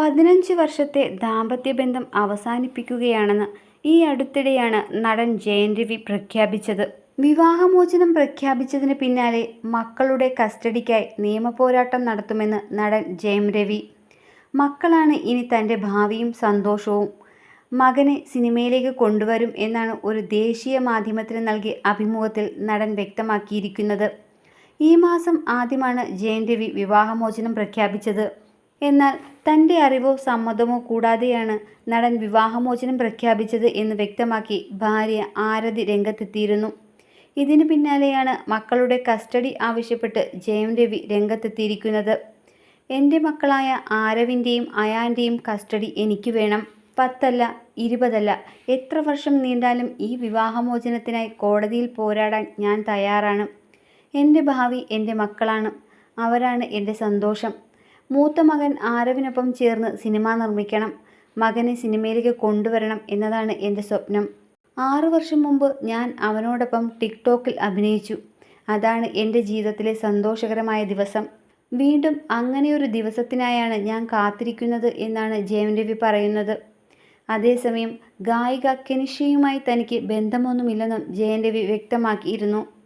പതിനഞ്ച് വർഷത്തെ ദാമ്പത്യ ബന്ധം അവസാനിപ്പിക്കുകയാണെന്ന് ഈ അടുത്തിടെയാണ് നടൻ ജയൻ രവി പ്രഖ്യാപിച്ചത്. വിവാഹമോചനം പ്രഖ്യാപിച്ചതിന് പിന്നാലെ മക്കളുടെ കസ്റ്റഡിക്കായി നിയമപോരാട്ടം നടത്തുമെന്ന് നടൻ ജയം രവി. മക്കളാണ് ഇനി തന്റെ ഭാവിയും സന്തോഷവും. മകനെ സിനിമയിലേക്ക് കൊണ്ടുവരും എന്നാണ് ഒരു ദേശീയ മാധ്യമത്തിന് നൽകിയ അഭിമുഖത്തിൽ നടൻ വ്യക്തമാക്കിയിരിക്കുന്നത്. ഈ മാസം ആദ്യമാണ് ജയൻ രവി വിവാഹമോചനം പ്രഖ്യാപിച്ചത്. എന്നാൽ തന്റെ അറിവോ സമ്മതമോ കൂടാതെയാണ് നടൻ വിവാഹമോചനം പ്രഖ്യാപിച്ചത് എന്ന് വ്യക്തമാക്കി ഭാര്യ ആരതി രംഗത്തെത്തിയിരുന്നു. ഇതിനു പിന്നാലെയാണ് മക്കളുടെ കസ്റ്റഡി ആവശ്യപ്പെട്ട് ജയം രവി രംഗത്തെത്തിയിരിക്കുന്നത്. എന്റെ മക്കളായ ആരവിന്റെയും അയാന്റെയും കസ്റ്റഡി എനിക്ക് വേണം. പത്തല്ല ഇരുപതല്ല. എത്ര വർഷം നീണ്ടാലും ഈ വിവാഹമോചനത്തിനായി കോടതിയിൽ പോരാടാൻ ഞാൻ തയ്യാറാണ്. എന്റെ ഭാവി എന്റെ മക്കളാണ്. അവരാണ് എന്റെ സന്തോഷം. മൂത്ത മകൻ ആരവിനൊപ്പം ചേർന്ന് സിനിമ നിർമ്മിക്കണം. മകനെ സിനിമയിലേക്ക് കൊണ്ടുവരണം എന്നതാണ് എന്റെ സ്വപ്നം. ആറു വർഷം മുമ്പ് ഞാൻ അവനോടൊപ്പം ടിക്ടോക്കിൽ അഭിനയിച്ചു. അതാണ് എന്റെ ജീവിതത്തിലെ സന്തോഷകരമായ ദിവസം. വീണ്ടും അങ്ങനെയൊരു ദിവസത്തിനായാണ് ഞാൻ കാത്തിരിക്കുന്നത് എന്നാണ് ജയം രവി പറയുന്നത്. അതേസമയം ഗായിക കെനിഷയുമായി തനിക്ക് ബന്ധമൊന്നുമില്ലെന്നും ജയൻ രവി വ്യക്തമാക്കിയിരുന്നു.